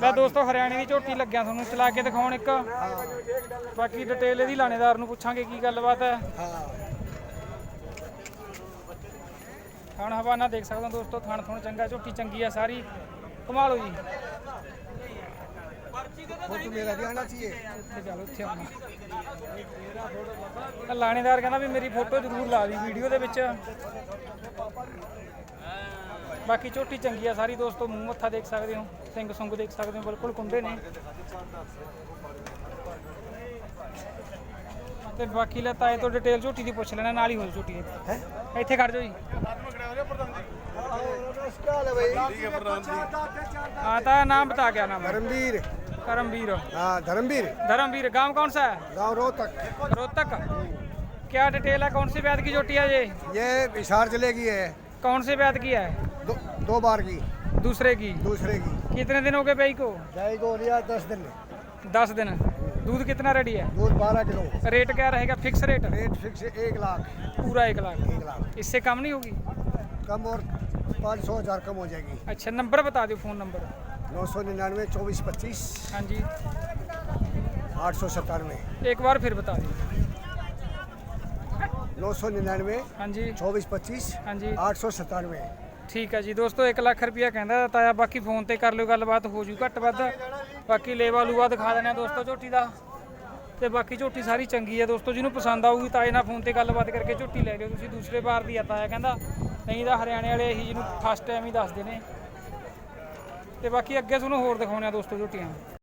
ਲੈ ਦੋਸਤੋ, ਹਰਿਆਣੇ ਦੀ ਝੋਟੀ ਲੱਗਿਆ ਤੁਹਾਨੂੰ, ਚਲਾ ਕੇ ਦਿਖਾਉਣ ਇੱਕ। ਬਾਕੀ ਡਿਟੇਲ ਇਹਦੀ ਲਾਣੇਦਾਰ ਨੂੰ ਪੁੱਛਾਂਗੇ ਕੀ ਗੱਲਬਾਤ ਹੈ। ਥਣ ਹਵਾਨਾ ਦੇਖ ਸਕਦੇ ਦੋਸਤੋ, ਥਣ ਥਣ ਚੰਗਾ, ਝੋਟੀ ਚੰਗੀ ਆ ਸਾਰੀ। ਕਮਾਲੋ ਜੀ। ਲਾਣੇਦਾਰ ਕਹਿੰਦਾ ਵੀ ਮੇਰੀ ਫੋਟੋ ਜ਼ਰੂਰ ਲਾ ਦੀ ਵੀਡੀਓ ਦੇ ਵਿੱਚ। ਬਾਕੀ ਝੋਟੀ ਚੰਗੀ ਆ ਸਾਰੀ ਦੋਸਤੋ ਮੂੰਹ ਮੱਥਾ ਦੇਖ ਸਕਦੇ ਹੋ ਸਿੰਘ ਸੁੰਗ ਦੇਖ ਸਕਦੇ ਹੋ ਬਿਲਕੁਲ ਕੁੰਡੇ ਨੇ ਤੇ ਬਾਕੀ ਲੈ ਤਾਏ ਤੋਂ ਡਿਟੇਲ ਝੋਟੀ ਦੀ ਪੁੱਛ ਲੈਣਾ ਨਾਲ ਹੀ ਹੋ ਜਾਊ ਝੋਟੀ ਦੇ ਇੱਥੇ ਖੜ ਜਾਓ ਜੀ हाँ था नाम बता क्या नाम है धर्मवीर करमवीर हाँ धर्मवीर धर्मवीर गांव कौन सा है गाँव रोहतक रोहतक क्या डिटेल है कौन सी ब्याद की चोटी है ये ये विशार जिले की है कौन से ब्याद की है दो, दो बार की। दूसरे की? दूसरे की। कितने दिन हो गए भाई को? गाय को लिया दस दिन। दस दिन। दूध कितना रेडी है? दूध बारह किलो। रेट क्या रहेगा? फिक्स रेट रेट फिक्स एक लाख। पूरा एक लाख। एक लाख। इससे कम नहीं होगी? कम और पाँच सौ हज़ार कम हो जाएगी। अच्छा नंबर बता दो फ़ोन नंबर नौ सौ निन्यानवे चौबीस पच्चीस। हाँ जी। आठ सौ सत्तानवे। एक बार फिर बता दो नौ सौ निन्यानवे हाँ जी। चौबीस पच्चीस। हाँ जी। आठ सौ सत्तानवे। ਠੀਕ ਹੈ ਜੀ। ਦੋਸਤੋ 1 ਲੱਖ ਰੁਪਇਆ ਕਹਿੰਦਾ ਤਾਇਆ, ਬਾਕੀ ਫੋਨ ਤੇ ਕਰ ਲਿਓ, ਗੱਲਬਾਤ ਹੋ ਜੂ ਘੱਟ ਵੱਧ। ਬਾਕੀ ਲੇਵਾ ਲੂਆ ਦਿਖਾ ਦਿੰਦੇ ਆ ਦੋਸਤੋ ਝੋਟੀ ਦਾ। ਤੇ ਬਾਕੀ ਝੋਟੀ ਸਾਰੀ ਚੰਗੀ ਹੈ ਦੋਸਤੋ, ਜਿਹਨੂੰ ਪਸੰਦ ਆਊਗੀ ਤਾਏ ਨਾਲ ਫੋਨ ਤੇ ਗੱਲਬਾਤ ਕਰਕੇ ਝੋਟੀ ਲੈ ਲਿਓ। ਤੁਸੀਂ ਦੂਸਰੇ ਵਾਰ ਦੀ ਆ ਤਾਇਆ ਕਹਿੰਦਾ। ਨਹੀਂ ਤਾਂ ਹਰਿਆਣੇ ਵਾਲੇ ਇਹੀ ਜਿਹਨੂੰ ਫਸਟ ਟਾਈਮ ਹੀ ਦੱਸਦੇ ਨੇ। ਤੇ ਬਾਕੀ ਅੱਗੇ ਤੁਹਾਨੂੰ ਹੋਰ ਦਿਖਾਉਣੇ ਆ ਦੋਸਤੋ ਝੋਟੀਆਂ।